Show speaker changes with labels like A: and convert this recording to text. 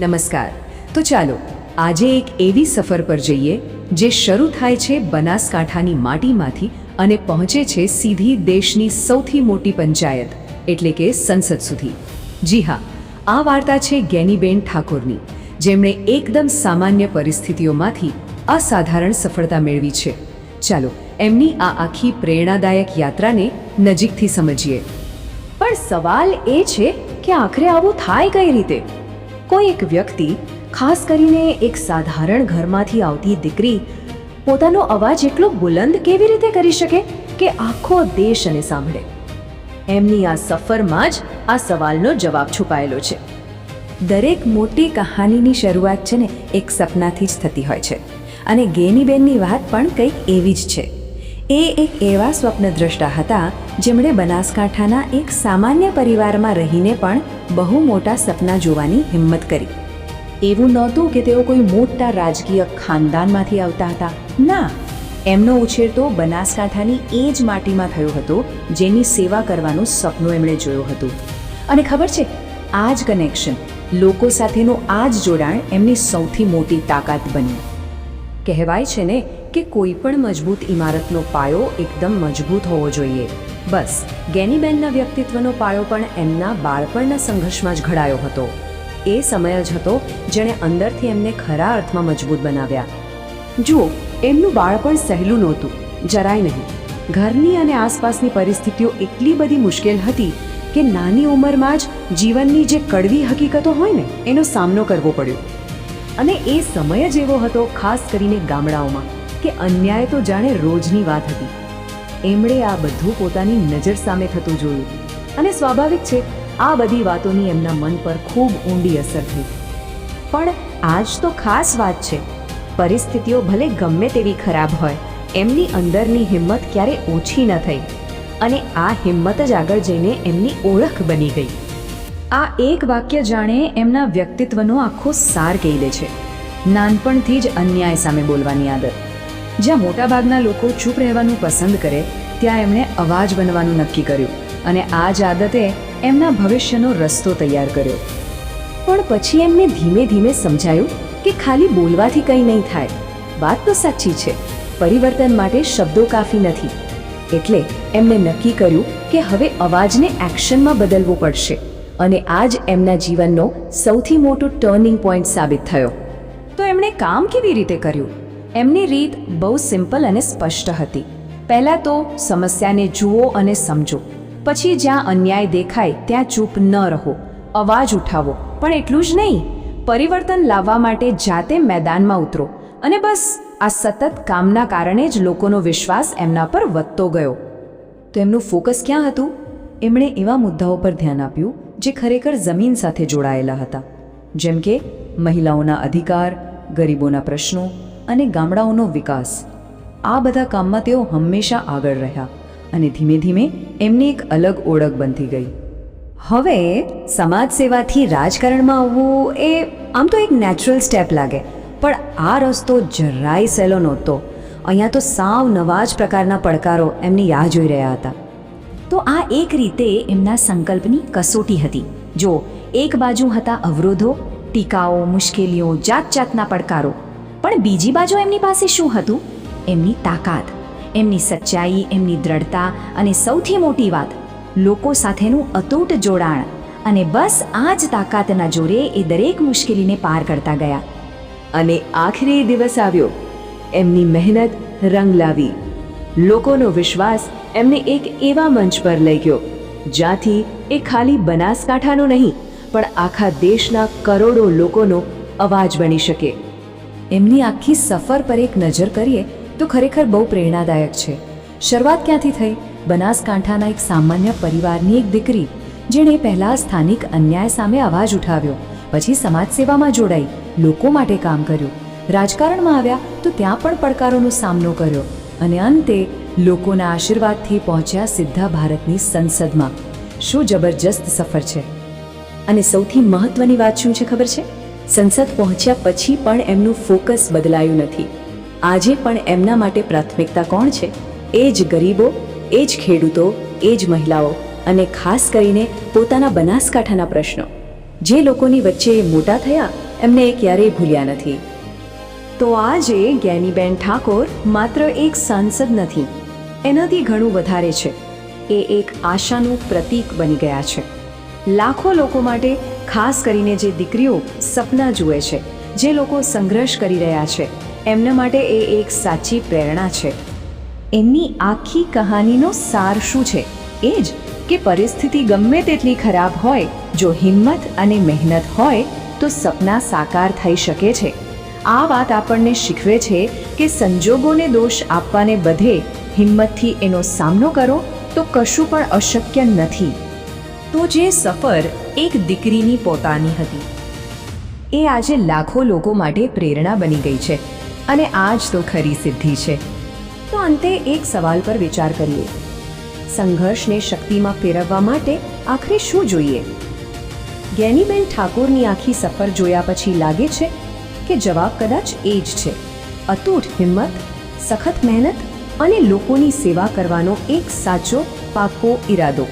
A: નમસ્કાર. તો ચાલો, આજે એક એવી સફર પર જઈએ, જે શરૂ થાય છે બનાસકાંઠાની માટીમાંથી અને પહોંચે છે સીધી દેશની સૌથી મોટી પંચાયત, એટલે કે સંસદ સુધી. જી હા, આ વાર્તા છે ગેનીબેન ઠાકોરની, જેમણે એકદમ સામાન્ય પરિસ્થિતિઓમાંથી અસાધારણ સફળતા મેળવી છે. ચાલો, એમની આ આખી પ્રેરણાદાયક યાત્રાને નજીકથી સમજીએ. પણ સવાલ એ છે કે આખરે આવું થાય કઈ રીતે? કોઈ એક વ્યક્તિ, ખાસ કરીને એક સાધારણ ઘરમાંથી આવતી દીકરી, પોતાનો અવાજ એટલો બુલંદ કેવી રીતે કરી શકે કે આખો દેશ અને સાંભળે? એમની આ સફરમાં જ આ સવાલનો જવાબ છુપાયેલો છે. દરેક મોટી કહાનીની શરૂઆત છે ને એક સપનાથી જ થતી હોય છે. અને ગેનીબેનની વાત પણ કંઈક એવી જ છે. એ એક એવા સ્વપ્નદ્રષ્ટા હતા જેમણે બનાસકાંઠાના એક સામાન્ય પરિવારમાં રહીને પણ બહુ મોટા સપના જોવાની હિંમત કરી. એવું નહોતું કે તેઓ કોઈ મોટા રાજકીય ખાનદાનમાંથી આવતા હતા. ના, એમનો ઉછેર તો બનાસકાંઠાની એ જ માટીમાં થયો હતો જેની સેવા કરવાનું સપનું એમણે જોયું હતું. અને ખબર છે, આ જ કનેક્શન, લોકો સાથેનું આ જ જોડાણ એમની સૌથી મોટી તાકાત બન્યું. કહેવાય છે ને કે કોઈ પણ મજબૂત ઇમારતનો પાયો એકદમ મજબૂત હોવો જોઈએ. બસ, ગેનીબેનના વ્યક્તિત્વનો પાયો પણ એમના બાળપણના સંઘર્ષમાં જ ઘડાયો હતો. એ સમય જ હતો જેણે અંદરથી એમને ખરા અર્થમાં મજબૂત બનાવ્યા. જુઓ, એમનું બાળપણ સહેલું નહોતું, જરાય નહીં. ઘરની અને આસપાસની પરિસ્થિતિઓ એટલી બધી મુશ્કેલ હતી કે નાની ઉંમરમાં જ જીવનની જે કડવી હકીકતો હોય ને, એનો સામનો કરવો પડ્યો. અને એ સમય જ એવો હતો, ખાસ કરીને ગામડાઓમાં. કે અન્યાય તો જાણે રોજની વાત હતી. એમણે આ બધું પોતાની નજર સામે થતું જોયું અને સ્વાભાવિક છે, આ બધી વાતોની એમના મન પર ખૂબ ઊંડી અસર થઈ. પણ આજ તો ખાસ વાત છે, પરિસ્થિતિઓ ભલે ગમે તેવી ખરાબ હોય, એમની અંદરની હિંમત ક્યારે ઓછી ન થઈ અને આ હિંમત જ આગળ જઈને એમની ઓળખ બની ગઈ. આ એક વાક્ય જાણે એમના વ્યક્તિત્વનો આખો સાર કહી દે છે. નાનપણથી જ અન્યાય સામે બોલવાની આદત. જ્યાં મોટાભાગના લોકો ચૂપ રહેવાનું પસંદ કરે, ત્યાં એમણે અવાજ બનવાનું નક્કી કર્યું અને આ જ આદતે એમના ભવિષ્યનો રસ્તો તૈયાર કર્યો. પણ પછી એમને ધીમે ધીમે સમજાયું કે ખાલી બોલવાથી કંઈ નહીં થાય. વાત તો સાચી છે. પરિવર્તન માટે શબ્દો કાફી નથી. એટલે એમણે નક્કી કર્યું કે હવે અવાજને એક્શનમાં બદલવો પડશે અને આ જ એમના જીવનનો સૌથી મોટો ટર્નિંગ પોઈન્ટ સાબિત થયો. તો એમણે કામ કેવી રીતે કર્યું? એમની રીત બહુ સિમ્પલ અને સ્પષ્ટ હતી. પહેલાં તો સમસ્યાને જુઓ અને સમજો. પછી જ્યાં અન્યાય દેખાય, ત્યાં ચૂપ ન રહો. અવાજ ઉઠાવો. પણ એટલું જ નહીં. પરિવર્તન લાવવા માટે જાતે મેદાનમાં ઉતરો. અને બસ, આ સતત કામના કારણે જ લોકોનો વિશ્વાસ એમના પર વધતો ગયો. તો એમનું ફોકસ ક્યાં હતું? એમણે એવા મુદ્દાઓ પર ધ્યાન આપ્યું, જે ખરેખર જમીન સાથે જોડાયેલા હતા. જેમ કે, મહિલાઓના અધિકાર, ગરીબોના પ્રશ્નો અને ગામડાઓનો વિકાસ. આ બધા કામમાં તેઓ હંમેશા આગળ રહ્યા અને ધીમે ધીમે એમની એક અલગ ઓળખ બનતી ગઈ. હવે સમાજ સેવાથી રાજકારણમાં આવવું એ આમ તો એક નેચરલ સ્ટેપ લાગે, પણ આ રસ્તો જરાય સહેલો નહોતો. અહીંયા તો સાવ નવા જ પ્રકારના પડકારો એમની રાહ જોઈ રહ્યા હતા. તો આ એક રીતે એમના સંકલ્પની કસોટી હતી. જો એક બાજુ હતા અવરોધો, ટીકાઓ, મુશ્કેલીઓ જાત જાતના પડકારો પણ બીજી બાજુ એમની પાસે શું હતું? એમની તાકાત, એમની સચ્ચાઈ, એમની દ્રઢતા અને સૌથી મોટી વાત, લોકો સાથેનું અતૂટ જોડાણ અને બસ આ જ તાકાતના જોરે એ દરેક મુશ્કેલીને પાર કરતા ગયા. અને આખરી દિવસ આવ્યો. એમની મહેનત રંગ લાવી. લોકોનો વિશ્વાસ એમને એક એવા મંચ પર લઈ ગયો, જ્યાંથી એ ખાલી બનાસકાંઠાનો નહીં, પણ આખા દેશના કરોડો લોકોનો અવાજ બની શકે. એમની આખી સફર પર એક નજર કરીએ તો ખરેખર બહુ પ્રેરણાદાયક છે. શરૂઆત ક્યાંથી થઈ? બનાસકાંઠાના એક સામાન્ય પરિવારની એક દીકરી, જેણે પહેલાં સ્થાનિક અન્યાય સામે અવાજ ઉઠાવ્યો, પછી સમાજ સેવામાં જોડાઈ, લોકો માટે કામ કર્યું. રાજકારણમાં આવ્યા તો ત્યાં પણ પડકારોનો સામનો કર્યો અને અંતે લોકોના આશીર્વાદથી પહોંચ્યા સીધા ભારતની સંસદમાં. શું જબરજસ્ત સફર છે? અને સૌથી મહત્વની વાત શું છે ખબર છે? સંસદ પહોંચ્યા પછી પણ એમનું ફોકસ બદલાયું નથી. આજે પણ એમના માટે પ્રાથમિકતા કોણ છે? એ જ ગરીબો, એ જ ખેડૂતો, એ જ મહિલાઓ અને ખાસ કરીને પોતાના બનાસકાંઠાના પ્રશ્નો. જે લોકોની વચ્ચે મોટા થયા, એમને એ ક્યારેય ભૂલ્યા નથી. તો આજે જ્ઞાનીબેન ઠાકોર માત્ર એક સાંસદ નથી, એનાથી ઘણું વધારે છે. એ એક આશાનું પ્રતીક બની ગયા છે. લાખો લોકો માટે ખાસ કરીને જે દીકરીઓ સપના જુએ છે, જે લોકો સંઘર્ષ કરી રહ્યા છે, એમના માટે એ એક સાચી પ્રેરણા છે. એમની આખી કહાનીનો સાર શું છે? એ જ કે પરિસ્થિતિ ગમે તેટલી ખરાબ હોય, જો હિંમત અને મહેનત હોય, તો સપના સાકાર થઈ શકે છે. આ વાત આપણને શીખવે છે કે સંજોગોને દોષ આપવાને બધે હિંમતથી એનો સામનો કરો તો કશું પણ અશક્ય નથી. તો જે સફર એક દીકરીની પોતાની હતી. એ આજે લાખો લોકો માટે પ્રેરણા બની ગઈ છે અને આ જ તો ખરી સિદ્ધિ છે. તો અંતે એક સવાલ પર વિચાર કરીએ. સંઘર્ષને શક્તિમાં ફેરવવા માટે આખરે શું જોઈએ? ગેનીબેન ઠાકોરની આખી સફર જોયા પછી લાગે છે કે જવાબ કદાચ એ જ છે. અતૂટ હિંમત, સખત મહેનત અને લોકોની સેવા કરવાનો એક સાચો પાકો ઈરાદો.